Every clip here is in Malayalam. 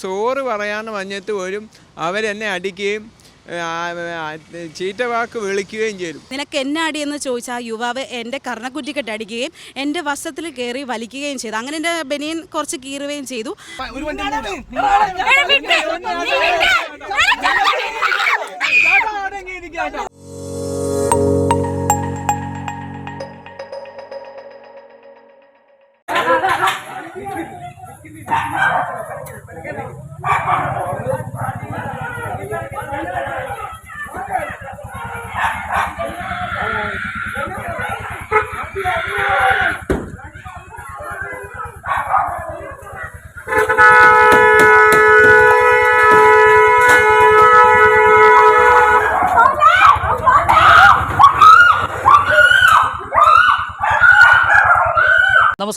സോറ് പറയാന്ന് പറഞ്ഞിട്ട് പോലും അവരെന്നെ അടിക്കുകയും ചീറ്റ വാക്ക് വിളിക്കുകയും ചെയ്തു നിനക്ക് എന്നെ അടിയെന്ന് ചോദിച്ച ആ യുവാവ് എന്റെ കർണക്കുറ്റിക്കെട്ട് അടിക്കുകയും എന്റെ വസ്ത്രത്തിൽ കയറി വലിക്കുകയും ചെയ്തു. അങ്ങനെ എന്റെ ബനിയൻ കുറച്ച് കീറുകയും ചെയ്തു.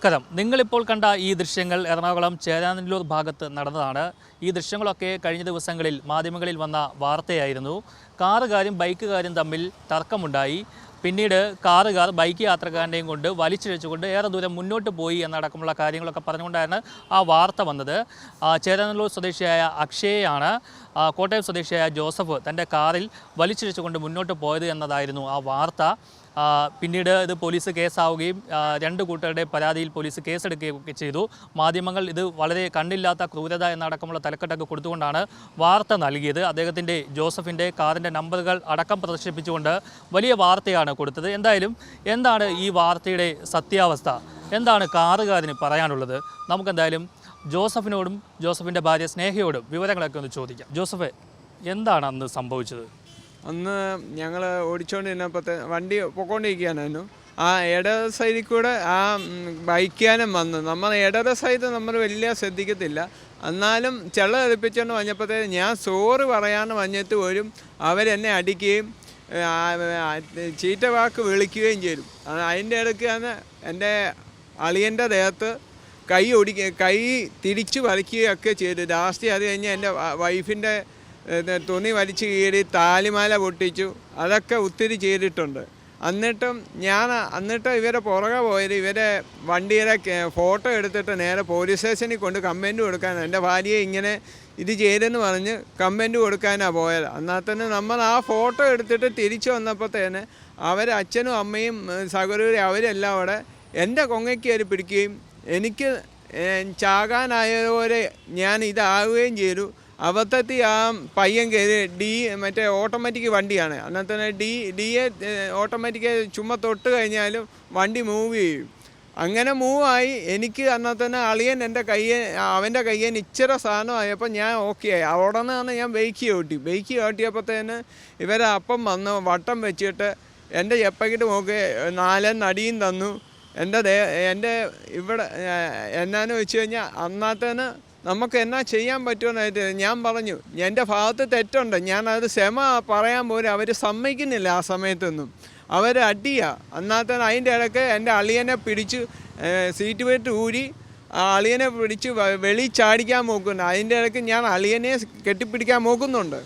നമസ്കാരം. നിങ്ങളിപ്പോൾ കണ്ട ഈ ദൃശ്യങ്ങൾ എറണാകുളം ചേരാനല്ലൂർ ഭാഗത്ത് നടന്നതാണ്. ഈ ദൃശ്യങ്ങളൊക്കെ കഴിഞ്ഞ ദിവസങ്ങളിൽ മാധ്യമങ്ങളിൽ വന്ന വാർത്തയായിരുന്നു. കാറുകാരും ബൈക്കുകാരും തമ്മിൽ തർക്കമുണ്ടായി. പിന്നീട് കാറുകാർ ബൈക്ക് യാത്രക്കാരനെയും കൊണ്ട് വലിച്ചിഴച്ചുകൊണ്ട് ഏറെ ദൂരം മുന്നോട്ട് പോയി എന്നടക്കമുള്ള കാര്യങ്ങളൊക്കെ പറഞ്ഞുകൊണ്ടാണ് ആ വാർത്ത വന്നത്. ചേരാനല്ലൂർ സ്വദേശിയായ അക്ഷയയാണ് കോട്ടയം സ്വദേശിയായ ജോസഫ് തന്റെ കാറിൽ വലിച്ചിഴച്ചുകൊണ്ട് മുന്നോട്ട് പോയത് എന്നതായിരുന്നു ആ വാർത്ത. പിന്നീട് ഇത് പോലീസ് കേസാവുകയും രണ്ട് കൂട്ടരുടെ പരാതിയിൽ പോലീസ് കേസെടുക്കുകയും ഒക്കെ ചെയ്തു. മാധ്യമങ്ങൾ ഇത് വളരെ കണ്ടില്ലാത്ത ക്രൂരത എന്നടക്കമുള്ള തലക്കെട്ടൊക്കെ കൊടുത്തുകൊണ്ടാണ് വാർത്ത നൽകിയത്. അദ്ദേഹത്തിന്റെ ജോസഫിന്റെ കാറിന്റെ നമ്പറുകൾ അടക്കം പ്രദർശിപ്പിച്ചുകൊണ്ട് വലിയ വാർത്തയാണ് കൊടുത്തത്. എന്തായാലും എന്താണ് ഈ വാർത്തയുടെ സത്യാവസ്ഥ? എന്താണ് കാറുകാരന് പറയാനുള്ളത്? നമുക്കെന്തായാലും ജോസഫിനോടും ജോസഫിന്റെ ഭാര്യ സ്നേഹയോടും വിവരങ്ങളൊക്കെ ഒന്ന് ചോദിക്കാം. ജോസഫ് എന്താണ് അന്ന് സംഭവിച്ചത്? അന്ന് ഞങ്ങൾ ഓടിച്ചുകൊണ്ടിരുന്നപ്പോഴത്തെ വണ്ടി പൊക്കോണ്ടിരിക്കുകയായിരുന്നു ആ ഇട സൈഡിൽ കൂടെ ആ ബൈക്കാനും വന്നു. നമ്മൾ ഇടത് സൈഡ് നമ്മൾ വലിയ ശ്രദ്ധിക്കത്തില്ല. എന്നാലും ചെള്ള തെളിപ്പിച്ചുകൊണ്ട് വന്നപ്പോഴത്തേക്ക് ഞാൻ സോറ് പറയാന്ന് വന്നിട്ട് പോലും അവരെന്നെ അടിക്കുകയും ചീറ്റ വാക്ക് വിളിക്കുകയും ചെയ്യും അതിന്റെ ഇടയ്ക്കാണ് എന്റെ അളിയന്റെ ദേഹത്ത് കൈ ഒടിക്കുക കൈ തിരിച്ചു വലിക്കുകയൊക്കെ ചെയ്തു. ലാസ്റ്റ് അത് കഴിഞ്ഞ് എന്റെ വൈഫിന്റെ തുണി വലിച്ചു കീറി താലിമാല പൊട്ടിച്ചു. അതൊക്കെ ഒത്തിരി ചെയ്തിട്ടുണ്ട്. എന്നിട്ടും ഞാൻ എന്നിട്ട് ഇവരെ പുറകെ പോയത് ഇവരെ വണ്ടിയുടെ ഫോട്ടോ എടുത്തിട്ട് നേരെ പോലീസ് സ്റ്റേഷനിൽ കൊണ്ട് കംപ്ലൈന്റ് കൊടുക്കാൻ. എന്റെ ഭാര്യയെ ഇങ്ങനെ ഇത് ചെയ്തെന്ന് പറഞ്ഞ് കംപ്ലൈന്റ് കൊടുക്കാനാണ് പോയത്. എന്നാൽ തന്നെ നമ്മൾ ആ ഫോട്ടോ എടുത്തിട്ട് തിരിച്ചു വന്നപ്പോഴത്തേന് അവർ അച്ഛനും അമ്മയും സഹോദരി അവരെല്ലാം അവിടെ എന്റെ കൊങ്ങയ്ക്ക് കയറി പിടിക്കുകയും എനിക്ക് ചാകാനായതുപോലെ ഞാൻ ഇതാവുകയും ചെയ്തു. അബദ്ധത്തിൽ ആ പയ്യൻ കയറി ഡി മറ്റേ ഓട്ടോമാറ്റിക് വണ്ടിയാണ്. അന്നത്തെ തന്നെ ഡി ഡി എ ഓട്ടോമാറ്റിക് ചുമ്മാ തൊട്ട് കഴിഞ്ഞാലും വണ്ടി മൂവ് ചെയ്യും. അങ്ങനെ മൂവായി എനിക്ക് അന്നത്തെ തന്നെ അളിയൻ എന്റെ കയ്യെ അവന്റെ കയ്യൻ ഇച്ചിരി സാധനമായപ്പോൾ ഞാൻ ഓക്കെ ആയി. അവിടെ നിന്നാണ് ഞാൻ ബൈക്ക് ചവിട്ടി ബൈക്ക് തന്നെ ഇവരെ അപ്പം വന്ന് വട്ടം വെച്ചിട്ട് എന്റെ ചെപ്പക്കിട്ട് നോക്കി നടിയും തന്നു. എന്റെ എന്റെ ഇവിടെ എന്നാന്ന് വെച്ച് കഴിഞ്ഞാൽ അന്നാത്തേന് നമുക്ക് എന്നാ ചെയ്യാൻ പറ്റുമെന്നായിട്ട് ഞാൻ പറഞ്ഞു എന്റെ ഭാഗത്ത് തെറ്റുണ്ട്. ഞാൻ അത് ക്ഷമ പറയാൻ പോലും അവർ സമ്മതിക്കുന്നില്ല ആ സമയത്തൊന്നും. അവർ അടിയാ. അന്നാത്തേന് അതിന്റെ ഇടയ്ക്ക് എന്റെ അളിയനെ പിടിച്ച് സീറ്റ് ബെൽറ്റ് ഊരി ആ അളിയനെ പിടിച്ച് വെളി ചാടിക്കാൻ നോക്കുന്നുണ്ട് അതിന്റെ ഇടയ്ക്ക് ഞാൻ അളിയനെ കെട്ടിപ്പിടിക്കാൻ നോക്കുന്നുണ്ട്.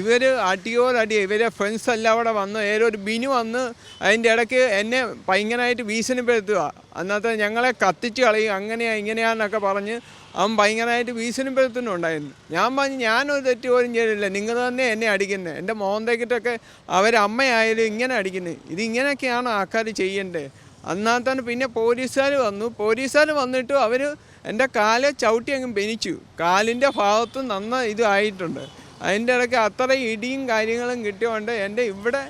ഇവർ അടിയോടടി ഇവരെ ഫ്രണ്ട്സ് എല്ലാം അവിടെ വന്ന് ഏതോ ഒരു ബിനു വന്ന് അതിന്റെ ഇടയ്ക്ക് എന്നെ ഭയങ്കരമായിട്ട് ഭീഷണിപ്പെടുത്തുക അന്നത്തെ ഞങ്ങളെ കത്തിച്ച് കളയും. അങ്ങനെയാണ് ഇങ്ങനെയാന്നൊക്കെ പറഞ്ഞ് അവൻ ഭയങ്കരമായിട്ട് ഭീഷണിപ്പെടുത്തുന്നുണ്ടായിരുന്നു ഞാൻ പറഞ്ഞു ഞാനൊരു തെറ്റ് പോലും ചെയ്തില്ല നിങ്ങൾ തന്നെ എന്നെ അടിക്കുന്നത് എന്റെ മോന്തേക്കിട്ടൊക്കെ അവരമ്മയായാലും ഇങ്ങനെ അടിക്കുന്നത് ഇതിങ്ങനെയൊക്കെയാണ് ആൾക്കാർ ചെയ്യേണ്ടത്. അന്നാത്തന്നെ പിന്നെ പോലീസുകാർ വന്നു. പോലീസുകാർ വന്നിട്ട് അവർ എന്റെ കാലെ ചവിട്ടി അങ്ങ് ബെനിച്ചു. കാലിന്റെ ഭാഗത്ത് നന്ന ഇതായിട്ടുണ്ട് അതിന്റെ ഇടയ്ക്ക് അത്ര ഇടിയും കാര്യങ്ങളും കിട്ടിയോണ്ട് എന്റെ ഇവിടെ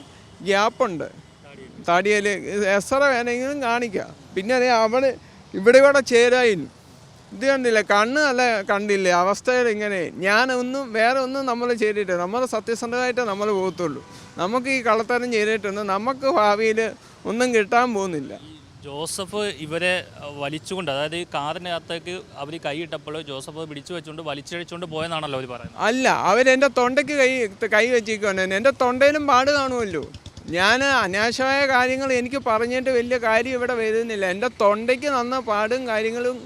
ഗ്യാപ്പുണ്ട്. തടിയിൽ എസ്ര വേണമെങ്കിലും കാണിക്കാം. പിന്നെ അവൾ ഇവിടെ ഇവിടെ ചേരായിരുന്നു. ഇത് കണ്ടില്ല? കണ്ണ് അല്ല കണ്ടില്ലേ? അവസ്ഥയിൽ ഇങ്ങനെ. ഞാനൊന്നും വേറെ ഒന്നും നമ്മൾ ചെയ്തിട്ട് നമ്മൾ സത്യസന്ധമായിട്ട് നമ്മൾ പോകത്തുള്ളൂ. നമുക്ക് ഈ കള്ളത്തരം ചെയ്തിട്ടൊന്നും നമുക്ക് ഭാവിയിൽ ഒന്നും കിട്ടാൻ പോകുന്നില്ല. ജോസഫ് ഇവരെ വലിച്ചുകൊണ്ട് അതായത് ഈ കാറിനകത്തേക്ക് അവർ കൈയിട്ടപ്പോൾ ജോസഫ് പിടിച്ചു വെച്ചുകൊണ്ട് വലിച്ചഴിച്ചുകൊണ്ട് പോയെന്നാണല്ലോ അവർ പറയുന്നത്. അല്ല അവരെന്റെ തൊണ്ടയ്ക്ക് കൈ കൈ വെച്ചിരിക്കുകയാണ് എന്റെ തൊണ്ടയിലും പാട് കാണുമല്ലോ. ഞാൻ അനാവശ്യമായ കാര്യങ്ങൾ എനിക്ക് പറഞ്ഞിട്ട് വലിയ കാര്യം ഇവിടെ വരുന്നില്ല. എന്റെ തൊണ്ടയ്ക്ക് നന്ന പാടും കാര്യങ്ങളും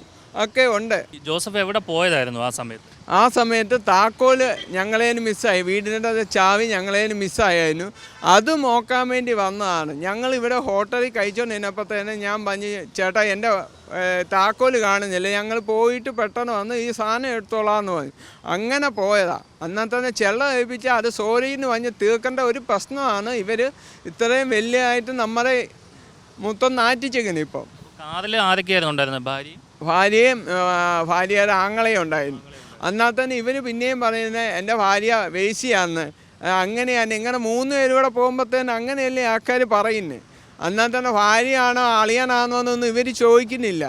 ഒക്കെ ഉണ്ട്. ജോസഫ് എവിടെ പോയതായിരുന്നു ആ സമയത്ത്? ആ സമയത്ത് താക്കോൽ ഞങ്ങളേന് മിസ്സായി. വീടിന്റെ ചാവി ഞങ്ങളേന് മിസ്സായിരുന്നു അത് നോക്കാൻ വേണ്ടി വന്നതാണ്. ഞങ്ങൾ ഇവിടെ ഹോട്ടലിൽ കഴിച്ചുകൊണ്ടിരുന്നപ്പോഴത്തേന് ഞാൻ പറഞ്ഞു ചേട്ടാ എന്റെ താക്കോൽ കാണുന്നില്ല. ഞങ്ങൾ പോയിട്ട് പെട്ടെന്ന് വന്ന് ഈ സാധനം എടുത്തോളാന്ന് പറഞ്ഞു. അങ്ങനെ പോയതാ. അന്നത്തെ ചെള്ള ഏൽപ്പിച്ച് അത് സോറിന്ന് പറഞ്ഞ് തീർക്കേണ്ട ഒരു പ്രശ്നമാണ് ഇവർ ഇത്രയും വലിയതായിട്ട് നമ്മളെ മൊത്തം നാറ്റിച്ചേക്കുന്നത് ഇപ്പം. കാറിൽ ആരൊക്കെയായിരുന്നു ഉണ്ടായിരുന്നത് ഭാര്യ ഭാര്യയും ഭാര്യയുടെ ആങ്ങളെയും ഉണ്ടായിരുന്നു. എന്നാൽ തന്നെ ഇവർ പിന്നെയും പറയുന്നത് എന്റെ ഭാര്യ വേശിയാന്ന് അങ്ങനെയാണ്. ഇങ്ങനെ മൂന്ന് പേരൂടെ കൂടെ പോകുമ്പോഴത്തേന് അങ്ങനെയല്ലേ ആൾക്കാർ പറയുന്നത് എന്നാൽ തന്നെ ഭാര്യയാണോ അളിയനാണോ എന്നൊന്നും ഇവർ ചോദിക്കുന്നില്ല.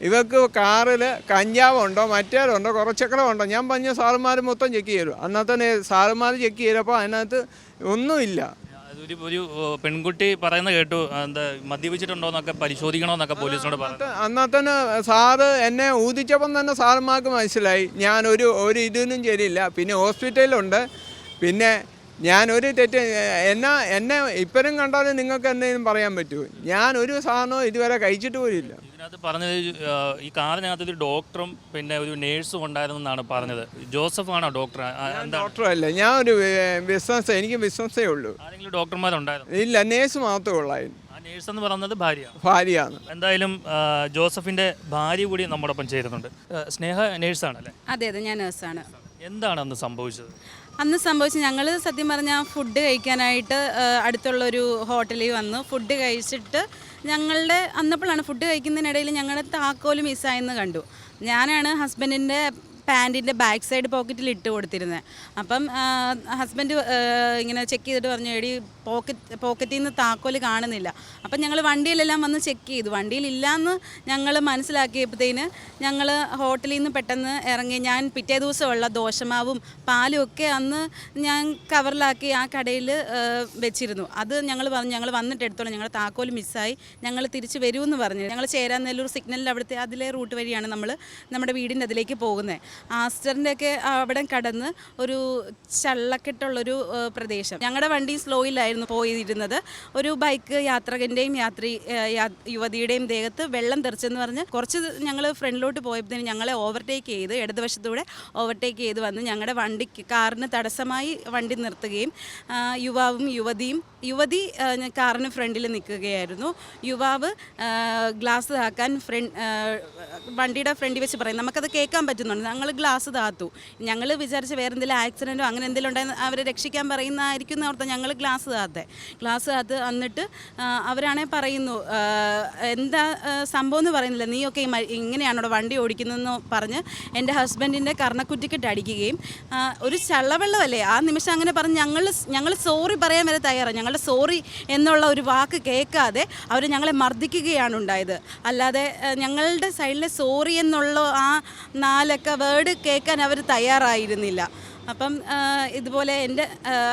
ഇവർക്ക് കാറിൽ കഞ്ചാവുണ്ടോ മറ്റേതുണ്ടോ കുറച്ചൊക്കെ ഉണ്ടോ ഞാൻ പറഞ്ഞ സാറുമാർ മൊത്തം ചെക്ക് ചെയ്തു അന്നാൽ തന്നെ സാറുമാർ ചെക്ക് ചെയ്തപ്പോൾ അതിനകത്ത് ഒന്നുമില്ല. അതൊരു ഒരു പെൺകുട്ടി പറയുന്ന കേട്ടു. എന്താ മദ്യപിച്ചിട്ടുണ്ടോന്നൊക്കെ പരിശോധിക്കണമെന്നൊക്കെ പോലീസിനോട് പറഞ്ഞു. അന്നത്തെ സാറ് എന്നെ ഊതിച്ചപ്പം തന്നെ സാറുമാർക്ക് മനസ്സിലായി. ഞാൻ ഒരു ഒരു ഇതിനും ശരിയില്ല പിന്നെ ഹോസ്പിറ്റലിലുണ്ട്. പിന്നെ ഞാൻ ഒരു തെറ്റ് എന്നാ എന്നെ ഇപ്പോഴും കണ്ടാലും നിങ്ങൾക്ക് എന്തെങ്കിലും പറയാൻ പറ്റുമോ ഞാൻ ഒരു സാധനവും ഇതുവരെ കഴിച്ചിട്ട് പോലില്ല ഇതിനകത്ത് പറഞ്ഞത് ഈ കാറിനകത്ത് ഒരു ഡോക്ടറും പിന്നെ ഒരു നേഴ്സും ഉണ്ടായിരുന്നു എന്നാണ് പറഞ്ഞത്. ജോസഫ് ആണോ ഡോക്ടർ ഡോക്ടറല്ല ഞാൻ ഒരു ബിസിനസ് എനിക്ക് ബിസിനസ്സേ ഉള്ളൂ. ആരെങ്കിലും ഡോക്ടർമാരുണ്ടായിരുന്നു? ഇല്ല നേഴ്സ് മാത്രമേ ഉള്ളായിരുന്നു. ആ നേഴ്സ് എന്ന് പറയുന്നത് ഭാര്യ. ഭാര്യയാണ്. എന്തായാലും ജോസഫിന്റെ ഭാര്യ കൂടി നമ്മോടൊപ്പം ചേരുന്നുണ്ട്. സ്നേഹ നേഴ്സാണ് അല്ലേ അതെ അതെ ഞാൻ നേഴ്സാണ്. എന്താണ് അന്ന് സംഭവിച്ചത്? അന്ന് സംഭവിച്ചത് ഞങ്ങൾ സത്യം പറഞ്ഞാൽ ഫുഡ് കഴിക്കാനായിട്ട് അടുത്തുള്ള അടുത്തുള്ളൊരു ഹോട്ടലിൽ വന്നു. ഫുഡ് കഴിച്ചിട്ട് ഞങ്ങളുടെ അന്നപ്പോഴാണ് ഫുഡ് കഴിക്കുന്നതിനിടയിൽ ഞങ്ങളുടെ താക്കോൽ മിസ്സായെന്ന് കണ്ടു. ഞാനാണ് ഹസ്ബൻഡിന്റെ പാന്റിന്റെ ബാക്ക് സൈഡ് പോക്കറ്റിൽ ഇട്ട് കൊടുത്തിരുന്നത്. അപ്പം ഹസ്ബൻഡ് ഇങ്ങനെ ചെക്ക് ചെയ്തിട്ട് പറഞ്ഞു എടി പോക്കറ്റ് പോക്കറ്റിൽ നിന്ന് താക്കോൽ കാണുന്നില്ല. അപ്പം ഞങ്ങൾ വണ്ടിയിലെല്ലാം വന്ന് ചെക്ക് ചെയ്തു. വണ്ടിയിലില്ലയെന്ന് ഞങ്ങൾ മനസ്സിലാക്കിയപ്പോഴത്തേന് ഞങ്ങൾ ഹോട്ടലിൽ നിന്ന് പെട്ടെന്ന് ഇറങ്ങി ഞാൻ പിറ്റേ ദിവസമുള്ള ദോശമാവും പാലും ഒക്കെ അന്ന് ഞാൻ കവറിലാക്കി ആ കടയിൽ വെച്ചിരുന്നു. അത് ഞങ്ങൾ പറഞ്ഞു ഞങ്ങൾ വന്നിട്ട് എടുത്തോളാം ഞങ്ങൾ താക്കോൽ മിസ്സായി. ഞങ്ങൾ തിരിച്ച് വരുമെന്ന് പറഞ്ഞു. ഞങ്ങൾ ചേരാൻ ചേരാനെല്ലൂർ സിഗ്നലിൽ അവിടുത്തെ അതിലെ റൂട്ട് വഴിയാണ് നമ്മൾ നമ്മുടെ വീടിന്റെ അതിലേക്ക് പോകുന്നത് ആസ്റ്ററിന്റെ ഒക്കെ അവിടെ കടന്ന് ഒരു ചള്ളക്കെട്ടുള്ളൊരു പ്രദേശം. ഞങ്ങളുടെ വണ്ടി സ്ലോയിലായിരുന്നു പോയിരുന്നത്. ഒരു ബൈക്ക് യാത്രകന്റെയും യാത്രി യുവതിയുടെയും ദേഹത്ത് വെള്ളം തെറിച്ചെന്ന് പറഞ്ഞ് കുറച്ച് ഞങ്ങൾ ഫ്രണ്ടിലോട്ട് പോയപ്പോഴത്തേന് ഞങ്ങളെ ഓവർടേക്ക് ചെയ്ത് ഇടതുവശത്തൂടെ ഓവർടേക്ക് ചെയ്ത് വന്ന് ഞങ്ങളുടെ വണ്ടി കാറിന് തടസ്സമായി വണ്ടി നിർത്തുകയും യുവാവും യുവതിയും യുവതി കാറിന് ഫ്രണ്ടിൽ നിൽക്കുകയായിരുന്നു. യുവാവ് ഗ്ലാസ് താക്കാൻ ഫ്രണ്ട് വണ്ടിയുടെ ഫ്രണ്ടിൽ വെച്ച് പറയും. നമുക്കത് കേൾക്കാൻ പറ്റുന്നുണ്ട്. ഞങ്ങൾ ഗ്ലാസ് താത്തു. ഞങ്ങൾ വിചാരിച്ച വേറെ എന്തെങ്കിലും ആക്സിഡന്റോ അങ്ങനെ എന്തെങ്കിലും ഉണ്ടായി അവരെ രക്ഷിക്കാൻ പറയുന്നതായിരിക്കും എന്ന് ഓർത്താൽ ഞങ്ങൾ ഗ്ലാസ് താത്തേ ക്ലാസ് അത് എന്നിട്ട് അവരാണെ പറയുന്നു എന്താ സംഭവം എന്ന് പറയുന്നില്ല. നീയൊക്കെ ഇങ്ങനെയാണോ വണ്ടി ഓടിക്കുന്നതെന്ന് പറഞ്ഞ് എന്റെ ഹസ്ബൻഡിന്റെ കർണക്കുറ്റിക്കിട്ട് അടിക്കുകയും ഒരു ചള്ളവെള്ളമല്ലേ? ആ നിമിഷം അങ്ങനെ പറഞ്ഞ് ഞങ്ങൾ ഞങ്ങൾ സോറി പറയാൻ വരെ തയ്യാറാണ് ഞങ്ങളുടെ സോറി എന്നുള്ള ഒരു വാക്ക് കേൾക്കാതെ അവർ ഞങ്ങളെ മർദ്ദിക്കുകയാണ് ഉണ്ടായത്. അല്ലാതെ ഞങ്ങളുടെ സൈഡിലെ സോറി എന്നുള്ള ആ നാലൊക്കെ വേർഡ് കേൾക്കാൻ അവർ തയ്യാറായിരുന്നില്ല. അപ്പം ഇതുപോലെ എന്റെ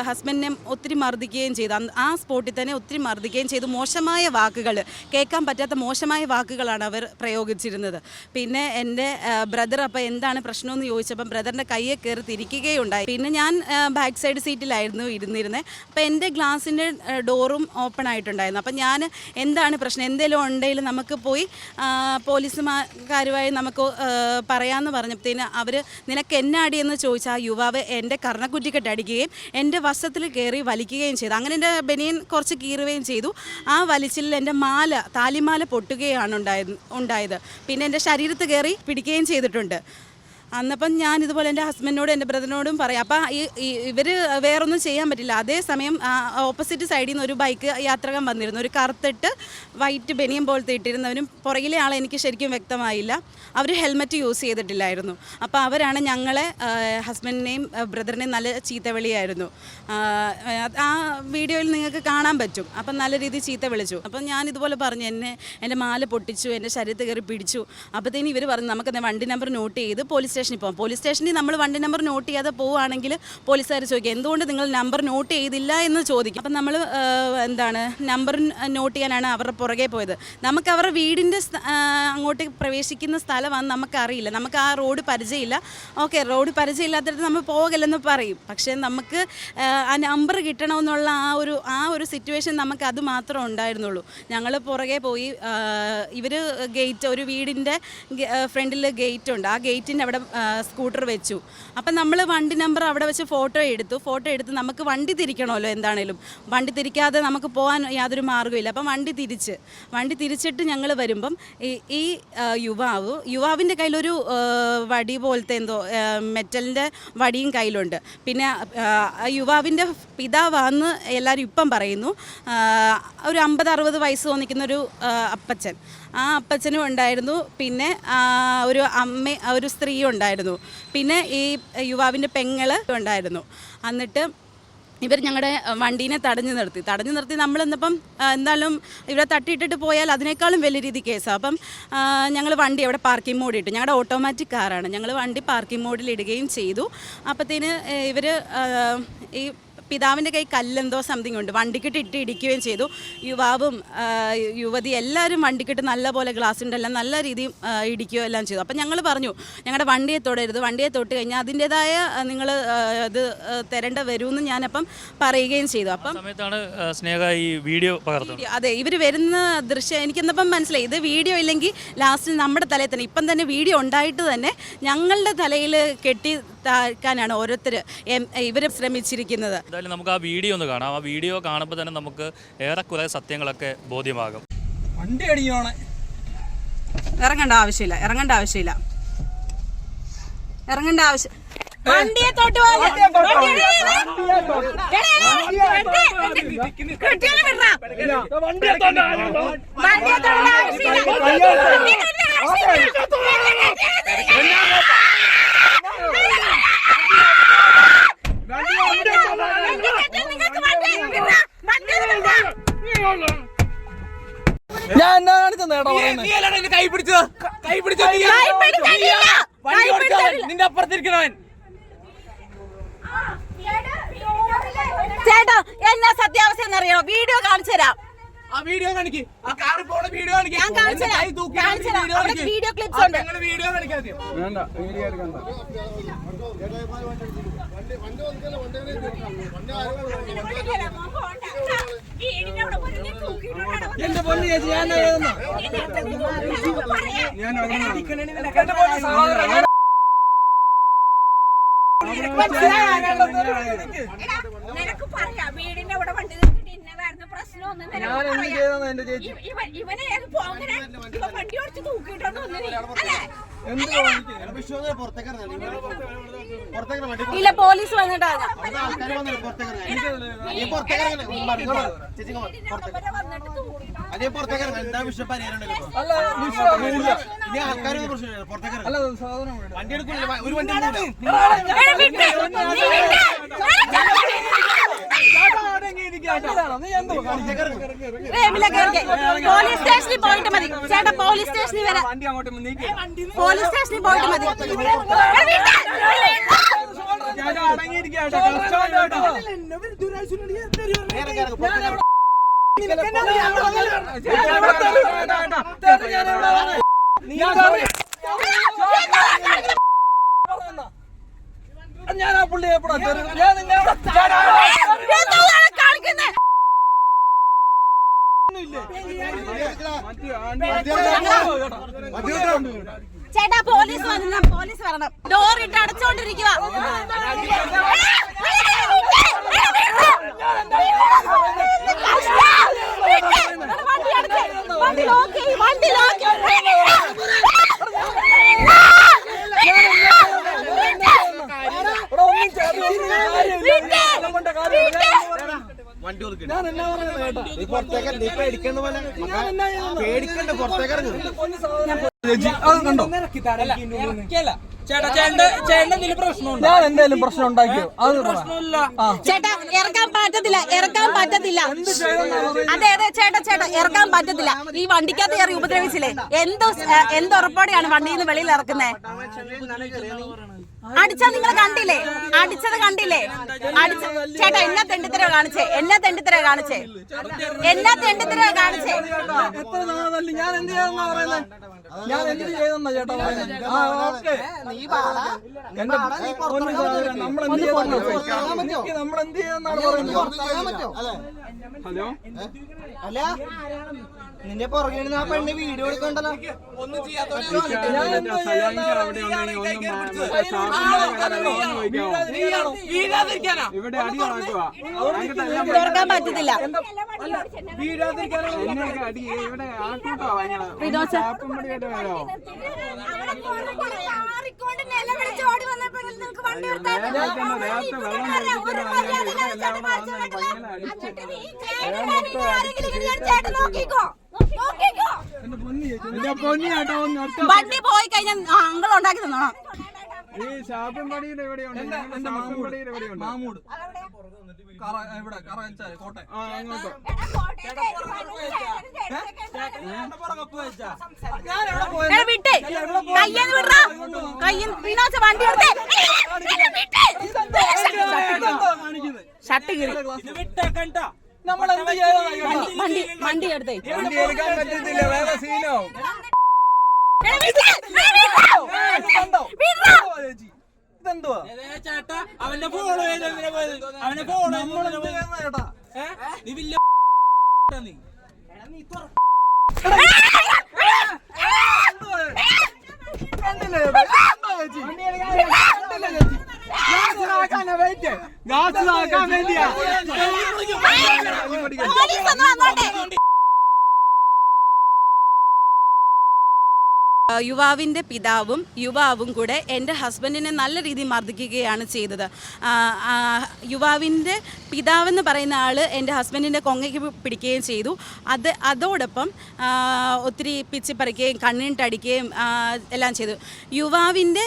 ഹസ്ബൻഡിനെ ഒത്തിരി മർദ്ദിക്കുകയും ചെയ്തു. ആ സ്പോട്ടിൽ തന്നെ ഒത്തിരി മർദ്ദിക്കുകയും ചെയ്തു. മോശമായ വാക്കുകൾ കേൾക്കാൻ പറ്റാത്ത മോശമായ വാക്കുകളാണ് അവർ പ്രയോഗിച്ചിരുന്നത്. പിന്നെ എന്റെ ബ്രദർ അപ്പോൾ എന്താണ് പ്രശ്നമെന്ന് ചോദിച്ചപ്പം ബ്രദറിന്റെ കയ്യെ കയറി തിരിക്കുകയുണ്ടായി. പിന്നെ ഞാൻ ബാക്ക് സൈഡ് സീറ്റിലായിരുന്നു ഇരുന്നിരുന്നത് അപ്പോൾ എന്റെ ഗ്ലാസിന്റെ ഡോറും ഓപ്പൺ ആയിട്ടുണ്ടായിരുന്നു. അപ്പം ഞാൻ എന്താണ് പ്രശ്നം? എന്തെങ്കിലും ഉണ്ടെങ്കിൽ നമുക്ക് പോയി പോലീസുമാരുമായി നമുക്ക് പറയാമെന്ന് പറഞ്ഞപ്പോഴത്തേന് അവർ നിനക്ക് എന്നാടി എന്ന് ചോദിച്ചാൽ ആ യുവാവ് എന്റെ കർണക്കുറ്റിക്കെട്ട് അടിക്കുകയും എന്റെ വശത്തിൽ കയറി വലിക്കുകയും ചെയ്തു. അങ്ങനെ എന്റെ ബനിയൻ കുറച്ച് കീറുകയും ചെയ്തു. ആ വലിച്ചിൽ എന്റെ മാല താലിമാല പൊട്ടുകയാണ് ഉണ്ടായത് ഉണ്ടായത്. പിന്നെ എന്റെ ശരീരത്ത് കയറി പിടിക്കുകയും ചെയ്തിട്ടുണ്ട്. അന്നപ്പം ഞാൻ ഇതുപോലെ എന്റെ ഹസ്ബൻഡിനോടും എന്റെ ബ്രദറിനോടും പറയാം അപ്പം ഈ ഇവർ വേറൊന്നും ചെയ്യാൻ പറ്റില്ല. അതേസമയം ഓപ്പോസിറ്റ് സൈഡിൽ നിന്ന് ഒരു ബൈക്ക് യാത്രകൻ വന്നിരുന്നു. ഒരു കറുത്തിട്ട് വൈറ്റ് ബനിയം പോലത്തെ ഇട്ടിരുന്നവരും പുറകിലെ ആളെ എനിക്ക് ശരിക്കും വ്യക്തമായില്ല. അവർ ഹെൽമെറ്റ് യൂസ് ചെയ്തിട്ടില്ലായിരുന്നു. അപ്പോൾ അവരാണ് ഞങ്ങളെ ഹസ്ബൻഡിനെയും ബ്രദറിനെയും നല്ല ചീത്തവിളിയായിരുന്നു. ആ, വീഡിയോയിൽ നിങ്ങൾക്ക് കാണാൻ പറ്റും. അപ്പം നല്ല രീതിയിൽ ചീത്ത വിളിച്ചു. അപ്പം ഞാൻ ഇതുപോലെ പറഞ്ഞു എന്നെ എന്റെ മാല പൊട്ടിച്ചു എന്റെ ശരീരത്തിൽ കയറി പിടിച്ചു. അപ്പോഴത്തേനും ഇവർ പറഞ്ഞു നമുക്ക് വണ്ടി നമ്പർ നോട്ട് ചെയ്ത് പോലീസ് സ്റ്റേഷനിൽ പോകാം പോലീസ് സ്റ്റേഷനിൽ നമ്മൾ വണ്ടി നമ്പർ നോട്ട് ചെയ്യാതെ പോവുകയാണെങ്കിൽ പോലീസുകാർ ചോദിക്കും എന്തുകൊണ്ട് നിങ്ങൾ നമ്പർ നോട്ട് ചെയ്തില്ല? എന്ന് ചോദിക്കും. അപ്പം നമ്മൾ എന്താണ് നമ്പർ നോട്ട് ചെയ്യാനാണ് അവരുടെ പുറകെ പോയത്. നമുക്ക് അവരുടെ വീടിന്റെ അങ്ങോട്ട് പ്രവേശിക്കുന്ന സ്ഥലമാണ് നമുക്കറിയില്ല. നമുക്ക് ആ റോഡ് പരിചയമില്ല. ഓക്കെ റോഡ് പരിചയമില്ലാത്തടത്ത് നമ്മൾ പോകലെന്ന് പറയും. പക്ഷേ നമുക്ക് ആ നമ്പർ കിട്ടണമെന്നുള്ള ആ ഒരു ആ ഒരു സിറ്റുവേഷൻ നമുക്ക് അത് മാത്രമേ ഉണ്ടായിരുന്നുള്ളൂ. ഞങ്ങൾ പുറകെ പോയി ഇവർ ഗേറ്റ് ഒരു വീടിന്റെ ഫ്രണ്ടിൽ ഗേറ്റ് ഉണ്ട് ആ ഗേറ്റിന്റെ അവിടെ സ്കൂട്ടർ വെച്ചു. അപ്പം നമ്മൾ വണ്ടി നമ്പർ അവിടെ വെച്ച് ഫോട്ടോ എടുത്തു. ഫോട്ടോ എടുത്ത് നമുക്ക് വണ്ടി തിരിക്കണമല്ലോ എന്താണേലും. വണ്ടി തിരിക്കാതെ നമുക്ക് പോകാൻ യാതൊരു മാർഗമില്ല അപ്പം വണ്ടി തിരിച്ച്. വണ്ടി തിരിച്ചിട്ട് ഞങ്ങൾ വരുമ്പം ഈ യുവാവ് യുവാവിന്റെ കയ്യിലൊരു വടി പോലത്തെ എന്തോ മെറ്റലിന്റെ വടിയും കയ്യിലുണ്ട്. പിന്നെ യുവാവിന്റെ പിതാവാന്ന് എല്ലാവരും ഇപ്പം പറയുന്നു. ഒരു അമ്പത് അറുപത് വയസ്സ് തോന്നിക്കുന്നൊരു അപ്പച്ചൻ. ആ അപ്പച്ചനും ഉണ്ടായിരുന്നു. പിന്നെ ഒരു അമ്മ ഒരു സ്ത്രീ ഉണ്ടായിരുന്നു. പിന്നെ ഈ യുവാവിന്റെ പെങ്ങൾ ഉണ്ടായിരുന്നു. എന്നിട്ട് ഇവർ ഞങ്ങളുടെ വണ്ടീനെ തടഞ്ഞു നിർത്തി. തടഞ്ഞു നിർത്തി നമ്മൾ ഇന്നിപ്പം എന്തായാലും ഇവിടെ തട്ടിയിട്ടിട്ട് പോയാൽ അതിനേക്കാളും വലിയ രീതി കേസാണ് അപ്പം ഞങ്ങൾ വണ്ടി അവിടെ പാർക്കിംഗ് മോഡിൽ ഞങ്ങളുടെ ഓട്ടോമാറ്റിക് കാറാണ്. ഞങ്ങൾ വണ്ടി പാർക്കിംഗ് മോഡിൽ ഇടുകയും ചെയ്തു. അപ്പത്തേന് ഇവർ ഈ പിതാവിന്റെ കൈ കല്ലെന്തോ സംതിങ് ഉണ്ട്. വണ്ടിക്കിട്ട് ഇട്ട് ഇടിക്കുകയും ചെയ്തു. യുവാവും യുവതി എല്ലാവരും വണ്ടിക്കിട്ട് നല്ലപോലെ ഗ്ലാസ് ഉണ്ടെല്ലാം നല്ല രീതിയിൽ ഇടിക്കുകയോ എല്ലാം ചെയ്തു. അപ്പം ഞങ്ങൾ പറഞ്ഞു ഞങ്ങളുടെ വണ്ടിയെ തൊടരുത്. വണ്ടിയെ തൊട്ട് കഴിഞ്ഞാൽ അതിന്റെതായ നിങ്ങൾ ഇത് തരേണ്ട വരുമെന്ന് ഞാനപ്പം പറയുകയും ചെയ്തു. അപ്പം സമയത്താണ് സ്നേഹ ഈ വീഡിയോ അതെ ഇവർ വരുന്ന ദൃശ്യം എനിക്കെന്നപ്പം മനസ്സിലായി. ഇത് വീഡിയോ ഇല്ലെങ്കിൽ ലാസ്റ്റ് നമ്മുടെ തലയിൽ തന്നെ ഇപ്പം തന്നെ വീഡിയോ ഉണ്ടായിട്ട് തന്നെ ഞങ്ങളുടെ തലയിൽ കെട്ടി താക്കാനാണ് ഓരോരുത്തർ ഇവർ ശ്രമിച്ചിരിക്കുന്നത് എന്തായാലും നമുക്ക് ആ വീഡിയോ ഒന്ന് കാണാം ആ വീഡിയോ കാണുമ്പോൾ തന്നെ നമുക്ക് ഏറെക്കുറെ സത്യങ്ങളൊക്കെ ബോധ്യമാകും വണ്ടി അടിയാണ് ഇറങ്ങേണ്ട ആവശ്യമില്ല ഇറങ്ങേണ്ട ആവശ്യമില്ല ഇറങ്ങേണ്ട ആവശ്യം വണ്ടിയെ തൊട്ട്. വണ്ടിയെ തോട്ട് ആവശ്യമില്ല. കൈ പിടിച്ചത്. കൈ പിടിച്ചത്. നിന്റെ അപ്പുറത്തിരിക്കണവൻ. ചേട്ടാ എന്നാ സത്യാവസ്ഥ എന്നറിയണോ വീഡിയോ കാണിച്ചു തരാം. ആ വീഡിയോ കാണിക്ക്. ആ കാറിൽ പോണ വീഡിയോ കാണിക്ക്. ഞാൻ കാണിച്ചു എന്നിട്ട് തരാം. കൈ തൂക്കി കാണിച്ചു തരാം. വീഡിയോ അവിടെ വേണ്ട വീഡിയോ ക്ലിപ്സ് ഉണ്ട്. വീഡിയോ കാണിക്കാതെ എന്റെ പൊന്നു ചേച്ചി ഞാൻ സഹോദരൻ നിനക്ക് പറയാം വീടിന്റെ അവിടെ വണ്ടി നിർത്തിട്ട് ഇന്നതായിരുന്നു പ്രശ്നമൊന്നും ഞാൻ ഇവനെ ഏത് പോ- അങ്ങനെ ഇവ വണ്ടി ഓടിച്ച് തൂക്കിയിട്ടോണ്ട് വന്നു അല്ലേ? ഇല്ല പോലീസ് വന്നിട്ടാണ് സാധനം വേണ്ട. പോലീസ് സ്റ്റേഷനിൽ പോയിട്ട് മതി ചേട്ടാ പോലീസ് സ്റ്റേഷനിൽ വരാം വണ്ടി അങ്ങോട്ട് നീക്കി പോലീസ് സ്റ്റേഷനിൽ പോയിട്ട് മതി ഞാൻ ആ പുള്ളി എപ്പോഴാ ഞാൻ നിങ്ങളെ ചേട്ടാ പോലീസ് വരണം പോലീസ് വരണം ഡോർ ഇട്ട് അടച്ചോണ്ടിരിക്കുക വണ്ടി ലോക്ക് വണ്ടി ലോക്ക് ചെയ്യ്. ഇവിടെ ഒന്നും ചെയ്തിട്ട് കാര്യമില്ല. എന്നെ കൊണ്ട് കാര്യമില്ല. ഞാൻ എന്നാ പേടിക്കണ്ട ചേട്ടാ ചേട്ടന്റെ എന്തെങ്കിലും പ്രശ്നമുണ്ടോ ഞാൻ എന്തെങ്കിലും പ്രശ്നം ഉണ്ടാക്കിയോ അത് പ്രശ്നമില്ല ചേട്ടാ ഇറക്കാൻ പറ്റത്തില്ല ഇറക്കാൻ പറ്റത്തില്ല അതെ അതെ ചേട്ടാ ചേട്ടാ ഇറക്കാൻ പറ്റത്തില്ല ഈ വണ്ടിക്കകത്ത് കയറി ഉപദ്രവിച്ചില്ലേ എന്തോ എന്തോ എന്ത് വണ്ടിയിൽ നിന്ന് വെളിയിൽ ഇറക്കുന്നത് അടിച്ചത് നിങ്ങൾ കണ്ടില്ലേ? അടിച്ചത് കണ്ടില്ലേ? അടിച്ച ചേട്ടാ എന്നാ തെണ്ടിത്തര കാണിച്ചേ? എന്നാ തെണ്ടിത്തര കാണിച്ചേ? എന്നാ തെണ്ടിത്തര കാണിച്ചേ? ഞാൻ എന്ത് ചെയ്തെന്നാ പറയുന്നത് ഞാൻ എന്ത് ചെയ്തെന്നാ ചേട്ടാ പറയുന്നത് ചെയ്തെന്നാ ചെയ്തെന്നാണ് പറയുന്നത്? ഹലോ? നിന്റെ പുറകിൽ നിന്ന് ആ പെണ്ണ് വീഡിയോ എടുക്കണ്ടല്ലോ. ഒന്നും ചെയ്യാത്ത പറ്റത്തില്ല. ചേട്ടൻ നോക്കിക്കോ എന്റെ പൊന്നിയാട്ടോ ഒന്ന് ഒറ്റ വണ്ടി പോയി കഴിഞ്ഞാൽ അങ്കിൾ ഉണ്ടാക്കി തന്നോണം ഈ ഷാപ്പിൻപടിയിൽ എവിടെയുണ്ട് ഷാപ്പിൻപടിയിൽ എവിടെയുണ്ട് മാമൂട്? കറ ഇവിടെ കറച്ചാൽ കോട്ടയം അങ്ങോട്ട്. വിട്ടേ. കയ്യെന്ന് വിടറാ. കയ്യെന്ന് വിനോദ വണ്ടി എടുത്തേ. ഷട്ട് കാണിക്കുന്നത് വിട്ടേ കീറി. നമ്മൾ എന്ത് വണ്ടി വണ്ടി എടുത്തേ. വണ്ടി എടുക്കാൻ പറ്റത്തില്ല വേറെ ചേച്ചി? ഇതെന്തുവാ? അവന്റെ ഫോളോ പോയത്? അവനെ ഫോളോ നമ്മളെന്ത് ചേട്ടാ? നീ വലിയ നീ കണ്ടില്ലേ ചേട്ടാ? ഇതെന്തോ ചേച്ചി കണ്ടില്ലേ ചേച്ചി ഗ്യാസിലാക്കാനാ വെയിറ്റ് ഗ്യാസിലാക്കാൻ വേണ്ടിയാ പോലീസ് ഒന്ന് വന്നോട്ടെ ആ, യുവാവിന്റെ പിതാവും യുവാവും കൂടെ എന്റെ ഹസ്ബൻഡിനെ നല്ല രീതിയിൽ മർദ്ദിക്കുകയാണ് ചെയ്തത്. യുവാവിന്റെ പിതാവെന്ന് പറയുന്ന ആൾ എന്റെ ഹസ്ബൻഡിന്റെ കൊങ്ങയ്ക്ക് പിടിക്കുകയും ചെയ്തു. അത് അതോടൊപ്പം ഒത്തിരി പിച്ചിപ്പറിക്കുകയും കണ്ണിട്ടടിക്കുകയും എല്ലാം ചെയ്തു. യുവാവിന്റെ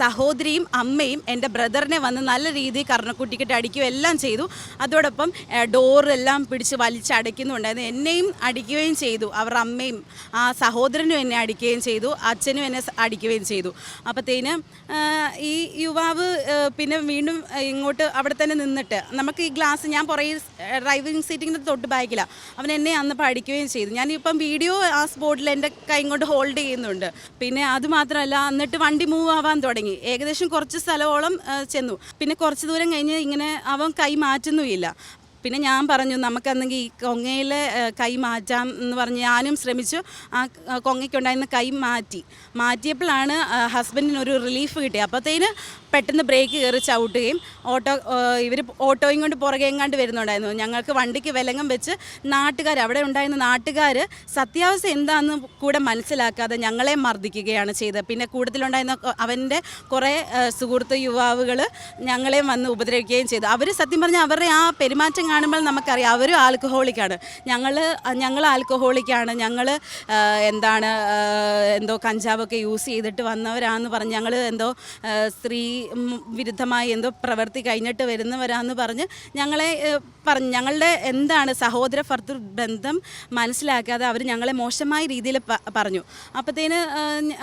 സഹോദരിയും അമ്മയും എന്റെ ബ്രദറിനെ വന്ന് നല്ല രീതിയിൽ കർണക്കുട്ടിക്കിട്ട് അടിക്കുകയും എല്ലാം ചെയ്തു. അതോടൊപ്പം ഡോറെല്ലാം പിടിച്ച് വലിച്ചടയ്ക്കുന്നുണ്ടായിരുന്നു എന്നെയും അടിക്കുകയും ചെയ്തു. അവരുടെ അമ്മയും ആ സഹോദരനും എന്നെ അടിക്കുകയും ചെയ്തു. അച്ഛനും എന്നെ അടിക്കുകയും ചെയ്തു. അപ്പോഴത്തേന് ഈ യുവാവ് പിന്നെ വീണ്ടും ഇങ്ങോട്ട് അവിടെ തന്നെ നിന്നിട്ട് നമുക്ക് ഈ ഗ്ലാസ് ഞാൻ പുറകിൽ ഡ്രൈവിംഗ് സീറ്റിന്റെ തൊട്ട് ബാക്കിലാണ് അവൻ എന്നെ അന്ന് പഠിക്കുകയും ചെയ്തു. ഞാനിപ്പം വീഡിയോ ആ സ്പോട്ടിൽ എന്റെ കൈ കൊണ്ട് ഹോൾഡ് ചെയ്യുന്നുണ്ട്. പിന്നെ അത് മാത്രമല്ല എന്നിട്ട് വണ്ടി മൂവ് ആവാൻ തുടങ്ങി. ഏകദേശം കുറച്ച് സ്ഥലമോളം ചെന്നു. പിന്നെ കുറച്ച് ദൂരം കഴിഞ്ഞ് ഇങ്ങനെ അവൻ കൈ മാറ്റുന്നുമില്ല. പിന്നെ ഞാൻ പറഞ്ഞു നമുക്കെന്നെങ്കിൽ ഈ കൊങ്ങയിലെ കൈ മാറ്റാം എന്ന് പറഞ്ഞ് ഞാനും ശ്രമിച്ചു. ആ കൊങ്ങയ്ക്കുണ്ടായിരുന്ന കൈ മാറ്റി. മാറ്റിയപ്പോഴാണ് ഹസ്ബൻഡിന് ഒരു റിലീഫ് കിട്ടിയത്. അപ്പോഴത്തേന് പെട്ടെന്ന് ബ്രേക്ക് കയറി ചവിട്ടുകയും ഓട്ടോ ഇവർ ഓട്ടോയും കൊണ്ട് പുറകെ എങ്ങാണ്ട് വരുന്നുണ്ടായിരുന്നു. ഞങ്ങൾക്ക് വണ്ടിക്ക് വിലങ്ങം വെച്ച് നാട്ടുകാർ അവിടെ ഉണ്ടായിരുന്ന നാട്ടുകാർ സത്യാവസ്ഥ എന്താണെന്ന് കൂടെ മനസ്സിലാക്കാതെ ഞങ്ങളെ മർദ്ദിക്കുകയാണ് ചെയ്തത്. പിന്നെ കൂടുതലുണ്ടായിരുന്ന അവന്റെ കുറേ സുഹൃത്ത് യുവാവുകൾ ഞങ്ങളെ വന്ന് ഉപദ്രവിക്കുകയും ചെയ്തു. അവർ സത്യം പറഞ്ഞാൽ അവരുടെ ആ പെരുമാറ്റം കാണുമ്പോൾ നമുക്കറിയാം അവരും ആൽക്കഹോളിക്കാണ്. ഞങ്ങൾ ഞങ്ങൾ ആൽക്കഹോളിക്കാണ്. ഞങ്ങൾ എന്താണ് എന്തോ കഞ്ചാവൊക്കെ യൂസ് ചെയ്തിട്ട് വന്നവരാണെന്ന് പറഞ്ഞ് ഞങ്ങൾ എന്തോ സ്ത്രീ വിരുദ്ധമായി എന്തോ പ്രവൃത്തി കഴിഞ്ഞിട്ട് വരുന്നവരാന്ന് പറഞ്ഞ് ഞങ്ങളെ പറഞ്ഞു ഞങ്ങളുടെ എന്താണ് സഹോദര ഭർത്തൃ ബന്ധം മനസ്സിലാക്കാതെ അവർ ഞങ്ങളെ മോശമായ രീതിയിൽ പറഞ്ഞു. അപ്പോഴത്തേന്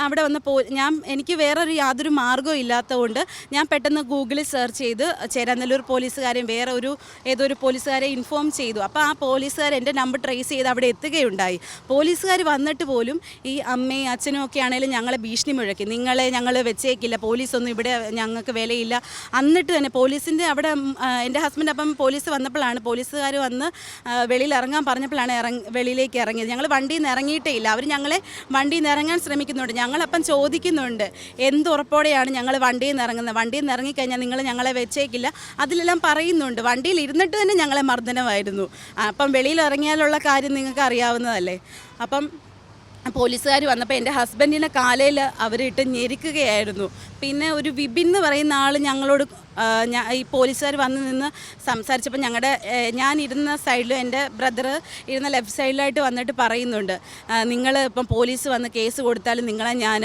അവിടെ വന്ന് പോ ഞാൻ എനിക്ക് വേറൊരു യാതൊരു മാർഗവും ഇല്ലാത്തതുകൊണ്ട് ഞാൻ പെട്ടെന്ന് ഗൂഗിളിൽ സെർച്ച് ചെയ്ത് ചേരാനല്ലൂർ പോലീസുകാരെയും വേറെ ഒരു ഏതോ ഒരു പോലീസുകാരെ ഇൻഫോം ചെയ്തു. അപ്പോൾ ആ പോലീസുകാർ എന്റെ നമ്പർ ട്രേസ് ചെയ്ത് അവിടെ എത്തുകയുണ്ടായി. പോലീസുകാർ വന്നിട്ട് പോലും ഈ അമ്മയും അച്ഛനും ഒക്കെ ആണെങ്കിലും ഞങ്ങളെ ഭീഷണി മുഴക്കി. നിങ്ങളെ ഞങ്ങൾ വെച്ചേക്കില്ല പോലീസൊന്നും ഇവിടെ ഞങ്ങൾക്ക് വിലയില്ല. എന്നിട്ട് തന്നെ പോലീസിന്റെ അവിടെ എന്റെ ഹസ്ബൻഡ് അപ്പം പോലീസ് വന്നപ്പോഴാണ് പോലീസുകാർ വന്ന് വെളിയിൽ ഇറങ്ങാൻ പറഞ്ഞപ്പോഴാണ് ഇറങ്ങി വെളിയിലേക്ക് ഇറങ്ങിയത്. ഞങ്ങൾ വണ്ടിയിൽ നിന്ന് ഇറങ്ങിയിട്ടേ ഇല്ല അവർ ഞങ്ങളെ വണ്ടിയിൽ നിന്ന് ഇറങ്ങാൻ ശ്രമിക്കുന്നുണ്ട്. ഞങ്ങളപ്പം ചോദിക്കുന്നുണ്ട് എന്ത് ഉറപ്പോടെയാണ് ഞങ്ങൾ വണ്ടിയിൽ നിന്ന് ഇറങ്ങുന്നത്? വണ്ടിയിൽ നിന്ന് ഇറങ്ങിക്കഴിഞ്ഞാൽ നിങ്ങൾ ഞങ്ങളെ വെച്ചേക്കില്ല. അതിലെല്ലാം പറയുന്നുണ്ട്. വണ്ടിയിൽ ഇരുന്നിട്ട് തന്നെ ഞങ്ങളെ മർദ്ദനമായിരുന്നു. അപ്പം വെളിയിൽ ഇറങ്ങിയാലുള്ള കാര്യം നിങ്ങൾക്ക് അറിയാവുന്നതല്ലേ? അപ്പം പോലീസുകാർ വന്നപ്പോൾ എന്റെ ഹസ്ബൻഡിനെ കാലയിൽ അവരിട്ട് ഞെരുക്കുകയായിരുന്നു. പിന്നെ ഒരു വിബിൻ എന്ന് പറയുന്ന ആൾ ഞങ്ങളോട് ആ, ഞാ- ഈ പോലീസുകാർ വന്ന് നിന്ന് സംസാരിച്ചപ്പോൾ ഞങ്ങളുടെ ഞാൻ ഇരുന്ന സൈഡിലും എന്റെ ബ്രദർ ഇരുന്ന ലെഫ്റ്റ് സൈഡിലായിട്ട് വന്നിട്ട് പറയുന്നുണ്ട്. നിങ്ങൾ ഇപ്പം പോലീസ് വന്ന് കേസ് കൊടുത്താലും നിങ്ങളെ ഞാൻ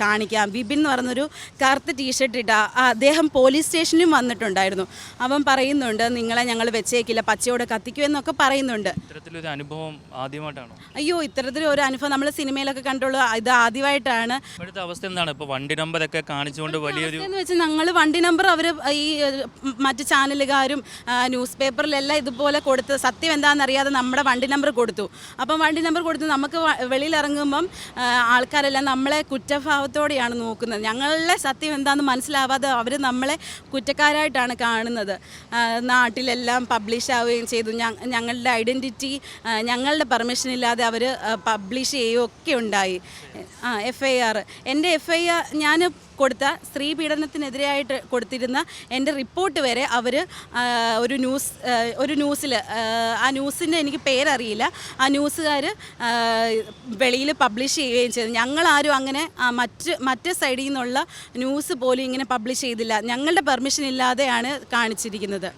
കാണിക്കാം. വിപിൻ എന്ന് പറഞ്ഞൊരു കറുത്ത ടീഷർട്ട് ഇട്ട അദ്ദേഹം പോലീസ് സ്റ്റേഷനിലും വന്നിട്ടുണ്ടായിരുന്നു. അവൻ പറയുന്നുണ്ട് നിങ്ങളെ ഞങ്ങൾ വെച്ചേക്കില്ല പച്ചയോടെ കത്തിക്കുമെന്നൊക്കെ പറയുന്നുണ്ട്. ഇത്തരത്തിലൊരു അനുഭവം ആദ്യമായിട്ടാണോ? അയ്യോ ഇത്തരത്തിലൊരു അനുഭവം നമ്മൾ സിനിമയിലൊക്കെ കണ്ടുള്ള ഇത് ആദ്യമായിട്ടാണ്. ഇപ്പോഴത്തെ അവസ്ഥ എന്താണ്? ഇപ്പോൾ വണ്ടി നമ്പരൊക്കെ കാണിച്ചുകൊണ്ട് വലിയൊരു വെച്ചാൽ ഞങ്ങൾ വണ്ടി നമ്പർ അവർ ഈ മറ്റ് ചാനലുകാരും ന്യൂസ് പേപ്പറിലെല്ലാം ഇതുപോലെ കൊടുത്ത് സത്യം എന്താണെന്നറിയാതെ നമ്മുടെ വണ്ടി നമ്പർ കൊടുത്തു. അപ്പം വണ്ടി നമ്പർ കൊടുത്ത് നമുക്ക് വെളിയിലിറങ്ങുമ്പം ആൾക്കാരെല്ലാം നമ്മളെ കുറ്റഭാവത്തോടെയാണ് നോക്കുന്നത്. ഞങ്ങളുടെ സത്യം എന്താണെന്ന് മനസ്സിലാവാതെ അവർ നമ്മളെ കുറ്റക്കാരായിട്ടാണ് കാണുന്നത്. നാട്ടിലെല്ലാം പബ്ലിഷ് ആവുകയും ചെയ്തു. ഞങ്ങളുടെ ഐഡന്റിറ്റി ഞങ്ങളുടെ പെർമിഷൻ ഇല്ലാതെ അവർ പബ്ലിഷ് ചെയ്യുകയൊക്കെ ഉണ്ടായി. ആ എഫ് ഐ ആർ എന്റെ എഫ് ഐ ആർ ഞാൻ കൊടുത്ത സ്ത്രീ പീഡനത്തിനെതിരെയായിട്ട് കൊടുത്തിരുന്ന എന്റെ റിപ്പോർട്ട് വരെ അവർ ഒരു ന്യൂസ് ഒരു ന്യൂസിൽ ആ ന്യൂസിന്റെ എനിക്ക് പേരറിയില്ല. ആ ന്യൂസുകാർ വെളിയിൽ പബ്ലിഷ് ചെയ്യുകയും ചെയ്തു. ഞങ്ങളാരും അങ്ങനെ മറ്റ് മറ്റ് സൈഡിൽ നിന്നുള്ള ന്യൂസ് പോലും ഇങ്ങനെ പബ്ലിഷ് ചെയ്തില്ല. ഞങ്ങളുടെ പെർമിഷൻ ഇല്ലാതെയാണ് കാണിച്ചിരിക്കുന്നത്.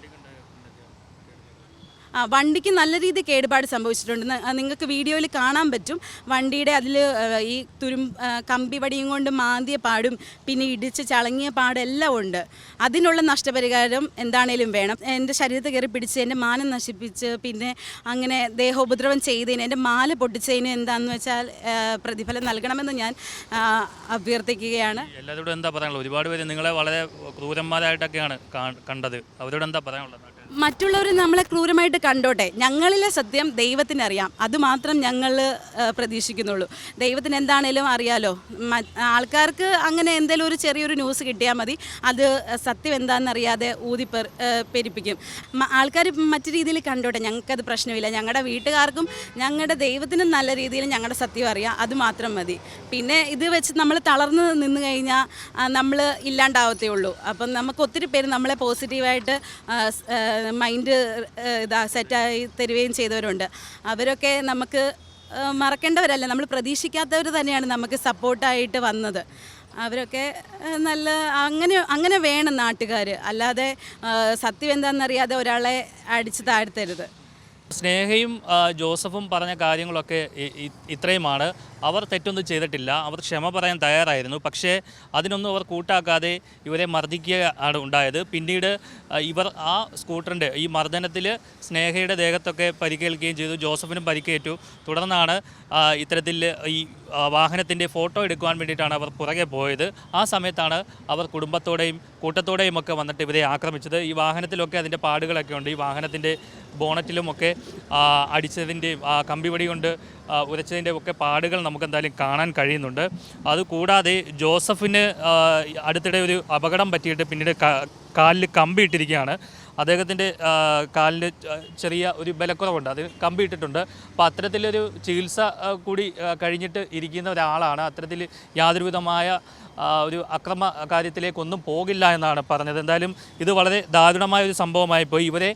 വണ്ടിക്ക് നല്ല രീതിയിൽ കേടുപാട് സംഭവിച്ചിട്ടുണ്ട്. നിങ്ങൾക്ക് വീഡിയോയിൽ കാണാൻ പറ്റും. വണ്ടിയുടെ അതിൽ ഈ തുരും കമ്പി വടിയും കൊണ്ട് മാന്തിയ പാടും പിന്നെ ഇടിച്ച് ചളങ്ങിയ പാടും പാടെല്ലാം ഉണ്ട്. അതിനുള്ള നഷ്ടപരിഹാരം എന്താണേലും വേണം. എന്റെ ശരീരത്തെ കയറി പിടിച്ച് എന്റെ മാനം നശിപ്പിച്ച് പിന്നെ അങ്ങനെ ദേഹോപദ്രവം ചെയ്തതിന് എന്റെ മാല പൊട്ടിച്ചതിന് എന്താണെന്ന് വെച്ചാൽ പ്രതിഫലം നൽകണമെന്ന് ഞാൻ അഭ്യർത്ഥിക്കുകയാണ്. എല്ലാവരോടും എന്താ പറയാനുള്ളത്? ഒരുപാട് പേര് നിങ്ങളെ വളരെ ക്രൂരന്മാരായിട്ടൊക്കെയാണ് കണ്ടത്. അവരോട് എന്താ പറയാനുള്ളത്? മറ്റുള്ളവർ നമ്മളെ ക്രൂരമായിട്ട് കണ്ടോട്ടെ? ഞങ്ങളിലെ സത്യം ദൈവത്തിന് അറിയാം അതുമാത്രം ഞങ്ങൾ പ്രതീക്ഷിക്കുന്നുള്ളൂ. ദൈവത്തിന് എന്താണേലും അറിയാലോ. ആൾക്കാർക്ക് അങ്ങനെ എന്തെങ്കിലും ഒരു ചെറിയൊരു ന്യൂസ് കിട്ടിയാൽ മതി. അത് സത്യം എന്താണെന്നറിയാതെ ഊതി പെരിപ്പിക്കും. ആൾക്കാർ മറ്റു രീതിയിൽ കണ്ടോട്ടെ? ഞങ്ങൾക്കത് പ്രശ്നമില്ല. ഞങ്ങളുടെ വീട്ടുകാർക്കും ഞങ്ങളുടെ ദൈവത്തിനും നല്ല രീതിയിൽ ഞങ്ങളുടെ സത്യം അറിയാം. അതുമാത്രം മതി. പിന്നെ ഇത് വെച്ച് നമ്മൾ തളർന്ന് നിന്ന് കഴിഞ്ഞാൽ നമ്മൾ ഇല്ലാണ്ടാവത്തേ ഉള്ളൂ. അപ്പം നമുക്ക് ഒത്തിരി പേര് നമ്മളെ പോസിറ്റീവായിട്ട് മൈൻഡ് ഇതാ സെറ്റായി തരികയും ചെയ്തവരുണ്ട്. അവരൊക്കെ നമുക്ക് മറക്കേണ്ടവരല്ല. നമ്മൾ പ്രതീക്ഷിക്കാത്തവർ തന്നെയാണ് നമുക്ക് സപ്പോർട്ടായിട്ട് വന്നത്. അവരൊക്കെ നല്ല അങ്ങനെ അങ്ങനെ വേണം നാട്ടുകാർ അല്ലാതെ സത്യം എന്താണെന്നറിയാതെ ഒരാളെ അടിച്ച് താഴ്ത്തരുത്. സ്നേഹയും ജോസഫും പറഞ്ഞ കാര്യങ്ങളൊക്കെ ഇത്രയുമാണ്. അവർ തെറ്റൊന്നും ചെയ്തിട്ടില്ല. അവർ ക്ഷമ പറയാൻ തയ്യാറായിരുന്നു. പക്ഷേ അതിനൊന്നും അവർ കൂട്ടാക്കാതെ ഇവരെ മർദ്ദിക്കുക ആണ് ഉണ്ടായത്. പിന്നീട് ഇവർ ആ സ്കൂട്ടറിന്റെ ഈ മർദ്ദനത്തിൽ സ്നേഹയുടെ ദേഹത്തൊക്കെ പരിക്കേൽക്കുകയും ചെയ്തു. ജോസഫിനും പരിക്കേറ്റു. തുടർന്നാണ് ഇത്തരത്തിൽ ഈ വാഹനത്തിന്റെ ഫോട്ടോ എടുക്കുവാൻ വേണ്ടിയിട്ടാണ് അവർ പുറകെ പോയത്. ആ സമയത്താണ് അവർ കുടുംബത്തോടെയും കൂട്ടത്തോടെയും ഒക്കെ വന്നിട്ട് ഇവരെ ആക്രമിച്ചത്. ഈ വാഹനത്തിലൊക്കെ അതിന്റെ പാടുകളൊക്കെ ഉണ്ട്. ഈ വാഹനത്തിന്റെ ബോണറ്റിലുമൊക്കെ അടിച്ചതിന്റെയും കമ്പിവടി കൊണ്ട് ഉരച്ചതിന്റെയും ഉരച്ചതിന്റെ ഒക്കെ പാടുകൾ നമുക്ക് എന്തായാലും കാണാൻ കഴിയുന്നുണ്ട്. അതുകൂടാതെ ജോസഫിന് അടുത്തിടെ ഒരു അപകടം പറ്റിയിട്ട് പിന്നീട് കാലിൽ കമ്പി ഇട്ടിരിക്കുകയാണ് അദ്ദേഹത്തിന്റെ കാലിന് ചെറിയ ഒരു ബലക്കുറവുണ്ട്. അത് കമ്പി ഇട്ടിട്ടുണ്ട് അപ്പോൾ അത്തരത്തിലൊരു ചികിത്സ കൂടി കഴിഞ്ഞിട്ട് ഇരിക്കുന്ന ഒരാളാണ്. അത്തരത്തിൽ യാതൊരുവിധമായ ഒരു അക്രമ കാര്യത്തിലേക്കൊന്നും പോകില്ല എന്നാണ് പറഞ്ഞത്. എന്തായാലും ഇത് വളരെ ദാരുണമായ ഒരു സംഭവമായി പോയി. ഇവരെ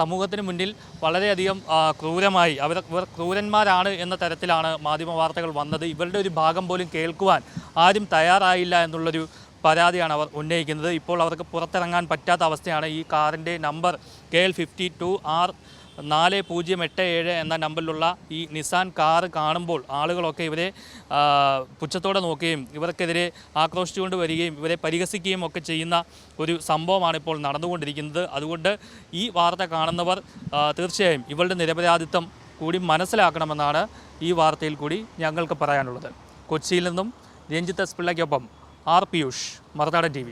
സമൂഹത്തിന് മുന്നിൽ വളരെയധികം ക്രൂരമായി അവർ ഇവർ ക്രൂരന്മാരാണ് എന്ന തരത്തിലാണ് മാധ്യമ വാർത്തകൾ വന്നത്. ഇവരുടെ ഒരു ഭാഗം പോലും കേൾക്കുവാൻ ആരും തയ്യാറായില്ല എന്നുള്ളൊരു പരാതിയാണ് അവർ ഉന്നയിക്കുന്നത്. ഇപ്പോൾ അവർക്ക് പുറത്തിറങ്ങാൻ പറ്റാത്ത അവസ്ഥയാണ് ഈ കാറിന്റെ number K L fifty two R നാല് പൂജ്യം എട്ട് ഏഴ് എന്ന നമ്പറിലുള്ള ഈ നിസാൻ കാർ കാണുമ്പോൾ ആളുകളൊക്കെ ഇവരെ പുച്ഛത്തോടെ നോക്കുകയും ഇവർക്കെതിരെ ആക്രോശിച്ചുകൊണ്ട് വരികയും ഇവരെ പരിഹസിക്കുകയും ഒക്കെ ചെയ്യുന്ന ഒരു സംഭവമാണ് ഇപ്പോൾ നടന്നുകൊണ്ടിരിക്കുന്നത്. അതുകൊണ്ട് ഈ വാർത്ത കാണുന്നവർ തീർച്ചയായും ഇവളുടെ നിരപരാധിത്വം കൂടി മനസ്സിലാക്കണമെന്നാണ് ഈ വാർത്തയിൽ കൂടി ഞങ്ങൾക്ക് പറയാനുള്ളത്. കൊച്ചിയിൽ നിന്നും രഞ്ജിത്ത് എസ് പിള്ളയ്ക്കൊപ്പം ആർ പിയൂഷ് മറുനാടൻ ടി